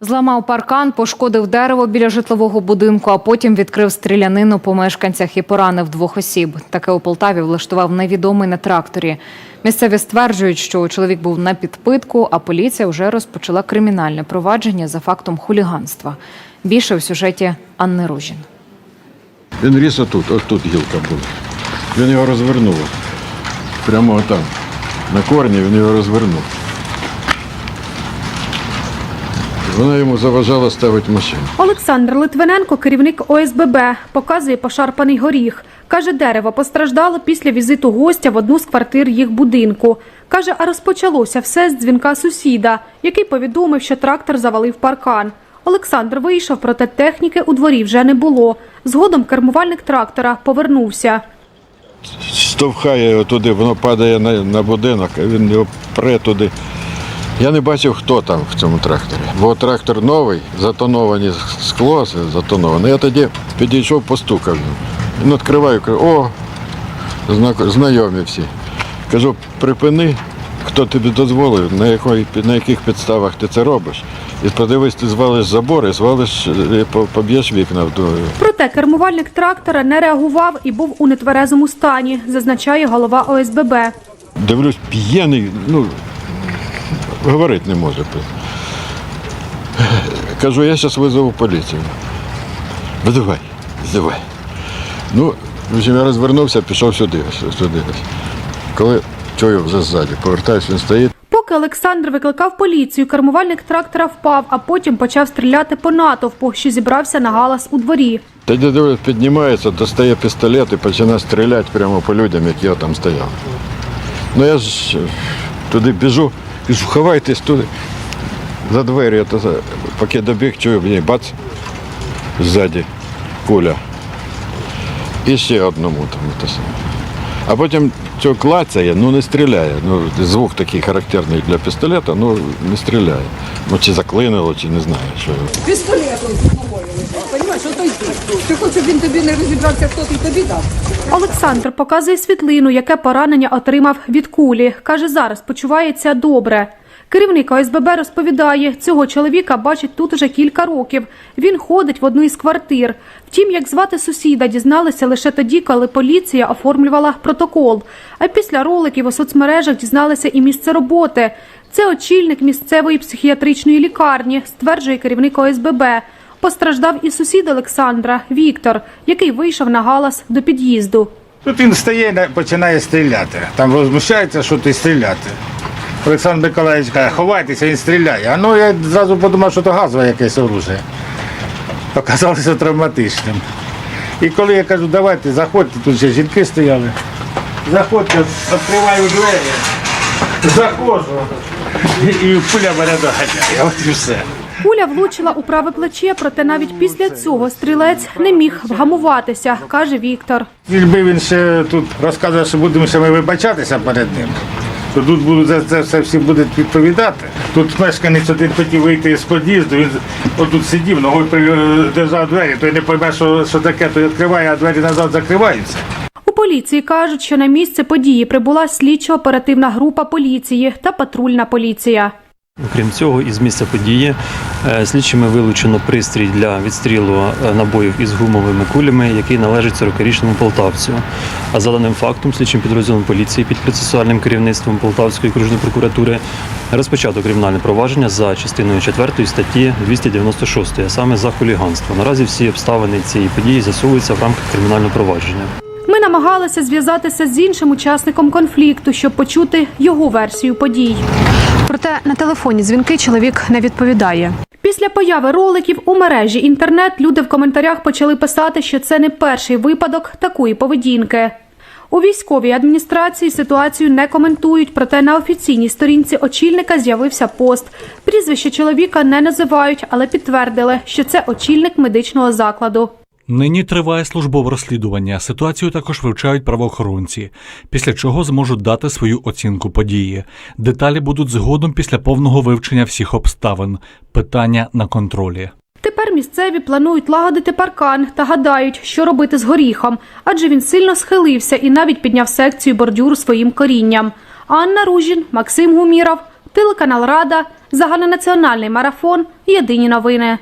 Зламав паркан, пошкодив дерево біля житлового будинку, а потім відкрив стрілянину по мешканцях і поранив двох осіб. Таке у Полтаві влаштував невідомий на тракторі. Місцеві стверджують, що чоловік був на підпитку, а поліція вже розпочала кримінальне провадження за фактом хуліганства. Більше в сюжеті Анни Ружін. Він ріс отут, отут гілка була. Він його розвернув. Прямо отам. На корні він його розвернув. Вона йому заважала ставити машину. Олександр Литвиненко, керівник ОСББ, показує пошарпаний горіх. Каже, дерево постраждало після візиту гостя в одну з квартир їх будинку. Каже, а розпочалося все з дзвінка сусіда, який повідомив, що трактор завалив паркан. Олександр вийшов, проте техніки у дворі вже не було. Згодом кермувальник трактора повернувся. Штовхає його туди, воно падає на, на будинок, а він його пре туди. Я не бачив, хто там в цьому тракторі. Бо трактор новий, затоновані скло, затоноване. Я тоді підійшов, постукав. Він відкриваю, кажу, о, зна- знайомі всі. Кажу, припини, хто тобі дозволив, на, якої, на яких підставах ти це робиш. І подивись, ти звалиш забор і звалиш, по- поб'єш вікна вдвоє. Проте кермувальник трактора не реагував і був у нетверезому стані, зазначає голова ОСББ. Дивлюсь, п'яний, ну, говорити не може. Кажу, я зараз визову поліцію. Видавай, давай. Ну, в общем, я розвернувся, пішов сюди, сюди. Коли чую вже ззаді, повертаюсь, він стоїть. Поки Олександр викликав поліцію, кермувальник трактора впав, а потім почав стріляти по натовпу, що зібрався на галас у дворі. Тоді дивлюсь, піднімається, достає пістолет і починає стріляти прямо по людям, які я там стояли. Ну я ж туди біжу, кажу, ховайтесь туди. За двері, то, поки добіг, чую, мені бац, ззаді куля. І ще одному там. саме. А потім цього клацає, ну не стріляє. Ну, звук такий характерний для пістолета, ну не стріляє. Ну чи заклинило, чи не знаю. Що. пістолетом під ногою ото й ти. Ти хочеш, щоб він тобі не розібрався, хто ти тобі дав. Олександр показує світлину, яке поранення отримав від кулі. Каже, зараз почувається добре. Керівник ОСББ розповідає, цього чоловіка бачить тут уже кілька років. Він ходить в одну із квартир. Втім, як звати сусіда, дізналися лише тоді, коли поліція оформлювала протокол. А після роликів у соцмережах дізналися і місце роботи. Це очільник місцевої психіатричної лікарні, стверджує керівник ОСББ. Постраждав і сусід Олександра Віктор, який вийшов на галас до під'їзду. Тут він стає починає стріляти. Там розмущається, що ти стріляти. Олександр Миколаївич каже, ховайтеся, він стріляє. А ну я зразу подумав, що то газове якесь оружие. Оказалося травматичним. І коли я кажу, давайте заходьте, тут ще жінки стояли. Заходьте, відкриваю двері, заходжу. І пуля мене доганяє. От і все. Куля влучила у праве плече, проте навіть після цього стрілець не міг вгамуватися, каже Віктор. Якби він ще тут розказує, що будемо ще ми вибачатися перед ним, то тут будуть за це все всі будуть відповідати. Тут мешканець один хотів вийти з під'їзду, він отут сидів, ногою держав двері, той не пойме, що, що таке, то відкриває, а двері назад закриваються. У поліції кажуть, що на місце події прибула слідчо-оперативна група поліції та патрульна поліція. Окрім цього, із місця події е, слідчими вилучено пристрій для відстрілу е, набоїв із гумовими кулями, який належить 40-річному полтавцю. А за даним фактом, слідчим підрозділом поліції під процесуальним керівництвом Полтавської окружної прокуратури розпочато кримінальне провадження за частиною 4 статті 296, а саме за хуліганство. Наразі всі обставини цієї події з'ясовуються в рамках кримінального провадження. Ми намагалися зв'язатися з іншим учасником конфлікту, щоб почути його версію подій. Проте на телефоні дзвінки чоловік не відповідає. Після появи роликів у мережі інтернет люди в коментарях почали писати, що це не перший випадок такої поведінки. У військовій адміністрації ситуацію не коментують, проте на офіційній сторінці очільника з'явився пост. Прізвище чоловіка не називають, але підтвердили, що це очільник медичного закладу. Нині триває службове розслідування. Ситуацію також вивчають правоохоронці, після чого зможуть дати свою оцінку події. Деталі будуть згодом після повного вивчення всіх обставин. Питання на контролі. Тепер місцеві планують лагодити паркан та гадають, що робити з горіхом, адже він сильно схилився і навіть підняв секцію бордюру своїм корінням. Анна Ружін, Максим Гуміров, телеканал Рада, загальнонаціональний марафон. Єдині новини.